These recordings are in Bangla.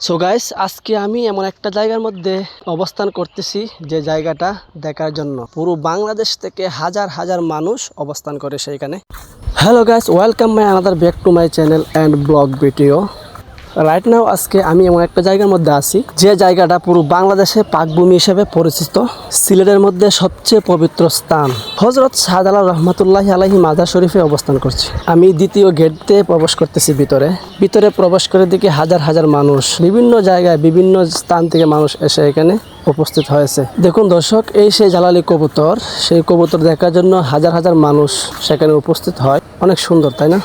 সো গাইস আজকে আমি এমন একটা জায়গার মধ্যে অবস্থান করতেছি যে জায়গাটা দেখার জন্য। পুরো বাংলাদেশ থেকে হাজার হাজার মানুষ অবস্থান করে সেইখানে। Hello guys welcome my another back to my channel and blog video right now আজকে আমি এমন একটা জায়গার মধ্যে আছি, যে জায়গাটা পুরো বাংলাদেশে পাকভূমি হিসেবে পরিচিত। সিলেটের মধ্যে সবচেয়ে পবিত্র স্থান, হজরত শাহজালাল রহমতুল্লাহ আলাহি মাজার শরীফে অবস্থান করছি। আমি দ্বিতীয় গেট দিয়ে প্রবেশ করতেছি ভিতরে। ভিতরে প্রবেশ করে দেখি হাজার হাজার মানুষ, বিভিন্ন জায়গায় বিভিন্ন স্থান থেকে মানুষ এসে এখানে উপস্থিত হয়েছে। দেখুন দর্শক, এই সেই জালালি কবুতর, সেই কবুতর দেখার জন্য হাজার হাজার মানুষ সেখানে উপস্থিত হয়। অনেক সুন্দর, তাই না?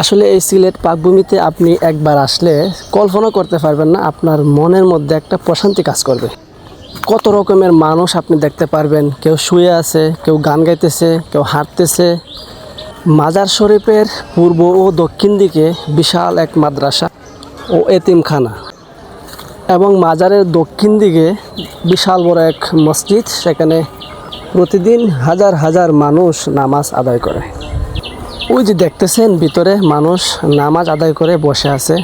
আসলে এই সিলেট পাকভূমিতে আপনি একবার আসলে কল্পনা করতে পারবেন না, আপনার মনের মধ্যে একটা প্রশান্তি কাজ করবে। কত রকমের মানুষ আপনি দেখতে পারবেন, কেউ শুয়ে আছে, কেউ গান গাইতেছে, কেউ হাঁটতেছে। মাজার শরীফের পূর্ব ও দক্ষিণ দিকে বিশাল এক মাদ্রাসা ও এতিমখানা এবং মাজারের দক্ষিণ দিকে বিশাল বড় এক মসজিদ, সেখানে প্রতিদিন হাজার হাজার মানুষ নামাজ আদায় করে। ওই যে দেখতেছেন, ভিতরে মানুষ নামাজ আদায় করে বসে আছে।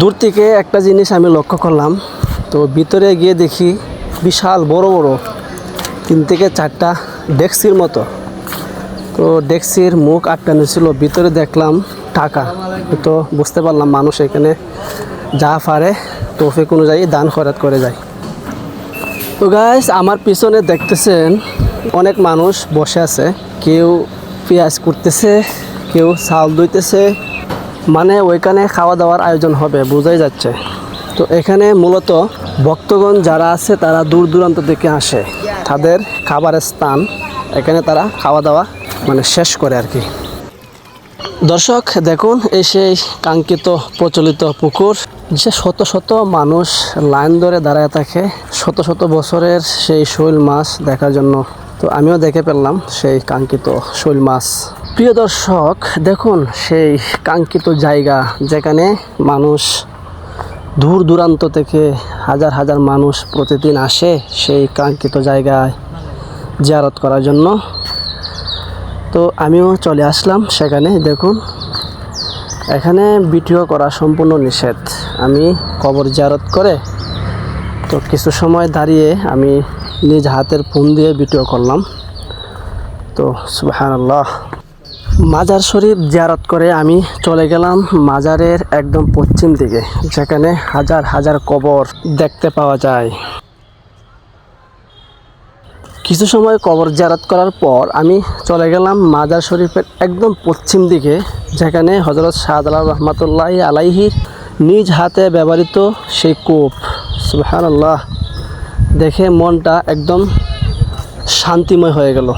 দূর থেকে একটা জিনিস আমি লক্ষ্য করলাম, তো ভিতরে গিয়ে দেখি বিশাল বড় বড় তিন থেকে চারটা ডেক্সির মতো। তো ডেক্সির মুখ আটকানো ছিল ভিতরে দেখলাম টাকা। তো বুঝতে পারলাম মানুষ এখানে যা পারে তৌফিক অনুযায়ী দান খরাত করে যায়। তো গাইস আমার পিছনে দেখতেছেন অনেক মানুষ বসে আছে। কেউ পেঁয়াজ করতেছে কেউ চাল দইতেছে মানে ওইখানে খাওয়া দাওয়ার আয়োজন হবে, বোঝাই যাচ্ছে। তো এখানে মূলত ভক্তগণ যারা আছে, তারা দূর দূরান্ত থেকে আসে। তাদের খাবারের স্থান, এখানে তারা খাওয়া দাওয়া মানে শেষ করে আর কি। দর্শক, দেখুন এই সেই কাঙ্ক্ষিত প্রচলিত পুকুর, যে শত শত মানুষ লাইন ধরে দাঁড়ায় থাকে, শত শত বছরের সেই শৈল মাছ দেখার জন্য। তো আমিও দেখে পেলাম সেই কাঙ্ক্ষিত শৈল মাছ। প্রিয় দর্শক, দেখুন সেই কাঙ্ক্ষিত জায়গা যেখানে মানুষ দূর দূরান্ত থেকে হাজার হাজার মানুষ প্রতিদিন আসে সেই কাঙ্ক্ষিত জায়গায় জিয়ারত করার জন্য। তো আমিও চলে আসলাম সেখানে, দেখুন। এখানে ভিডিও করা সম্পূর্ণ নিষেধ। আমি কবর জিয়ারত করে তো কিছু সময় দাঁড়িয়ে আমি নিজ হাতের ফোন দিয়ে ভিডিও করলাম। তো সুবাহান্লাহ মাজার শরীফ জিয়ারত করে আমি চলে গেলাম মাজারের একদম পশ্চিম দিকে, যেখানে হাজার হাজার কবর দেখতে পাওয়া যায়। কিছু সময় কবর জারাত করার পর আমি চলে গেলাম মাজার শরীফের একদম পশ্চিম দিকে, যেখানে হজরত শাহজালাল রহমতুল্লাহ আলাইহির নিজ হাতে ব্যবহৃত সেই কূপ। সুবহানাল্লাহ। দেখে মনটা একদম শান্তিময় হয়ে গেল।